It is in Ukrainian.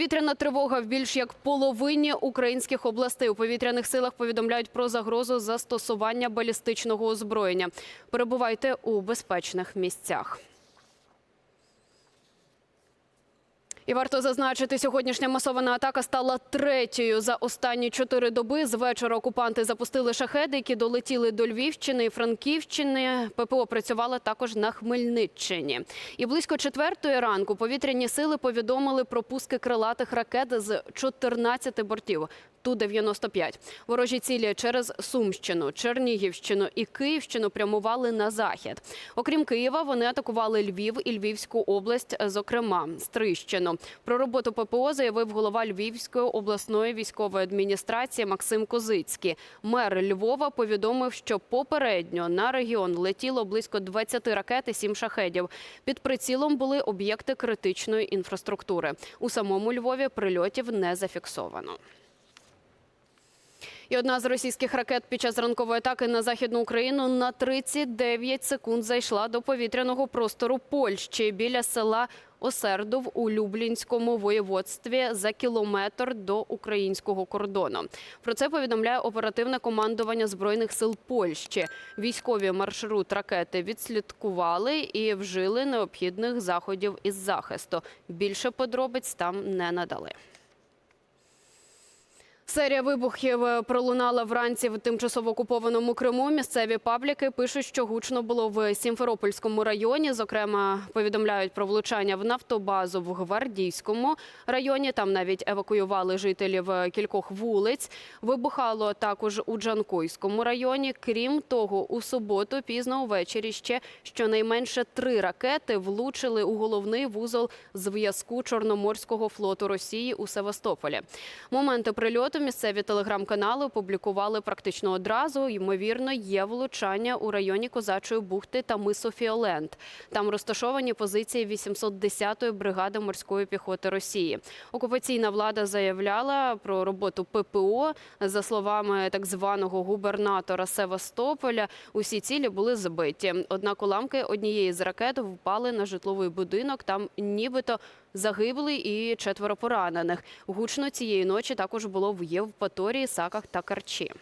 Повітряна тривога в більш як половині українських областей у повітряних силах повідомляють про загрозу застосування балістичного озброєння. Перебувайте у безпечних місцях. І варто зазначити, сьогоднішня масована атака стала третьою за останні чотири доби. З вечора окупанти запустили шахеди, які долетіли до Львівщини і Франківщини. ППО працювала також на Хмельниччині. І близько четвертої ранку повітряні сили повідомили про пуски крилатих ракет з 14 бортів. Ту-95. Ворожі цілі через Сумщину, Чернігівщину і Київщину прямували на захід. Окрім Києва, вони атакували Львів і Львівську область, зокрема Стрищину. Про роботу ППО заявив голова Львівської обласної військової адміністрації Максим Козицький. Мер Львова повідомив, що попередньо на регіон летіло близько 20 ракет і 7 шахедів. Під прицілом були об'єкти критичної інфраструктури. У самому Львові прильотів не зафіксовано. І одна з російських ракет під час ранкової атаки на західну Україну на 39 секунд зайшла до повітряного простору Польщі біля села Осердов у Люблінському воєводстві за кілометр до українського кордону. Про це повідомляє оперативне командування збройних сил Польщі. Військові маршрут ракети відслідкували і вжили необхідних заходів із захисту. Більше подробиць там не надали. Серія вибухів е, пролунала вранці в тимчасово окупованому Криму. Місцеві пабліки пишуть, що гучно було в Сімферопольському районі. Зокрема, повідомляють про влучання в нафтобазу в Гвардійському районі. Там навіть евакуювали жителів е, кількох вулиць. Вибухало також у Джанкойському районі. Крім того, у суботу пізно увечері ще щонайменше три ракети влучили у головний вузол зв'язку Чорноморського флоту Росії у Севастополі. Моменти прильоту місцеві телеграм-канали опублікували практично одразу. Ймовірно, є влучання у районі Козачої бухти та мису Фіолент. Там розташовані позиції 810-ї бригади морської піхоти Росії. Окупаційна влада заявляла про роботу ППО. За словами так званого губернатора Севастополя, усі цілі були збиті. Однак уламки однієї з ракет впали на житловий будинок. Там нібито загибли і четверо поранених. Гучно цієї ночі також було в Євпаторії, Саках та Карчі.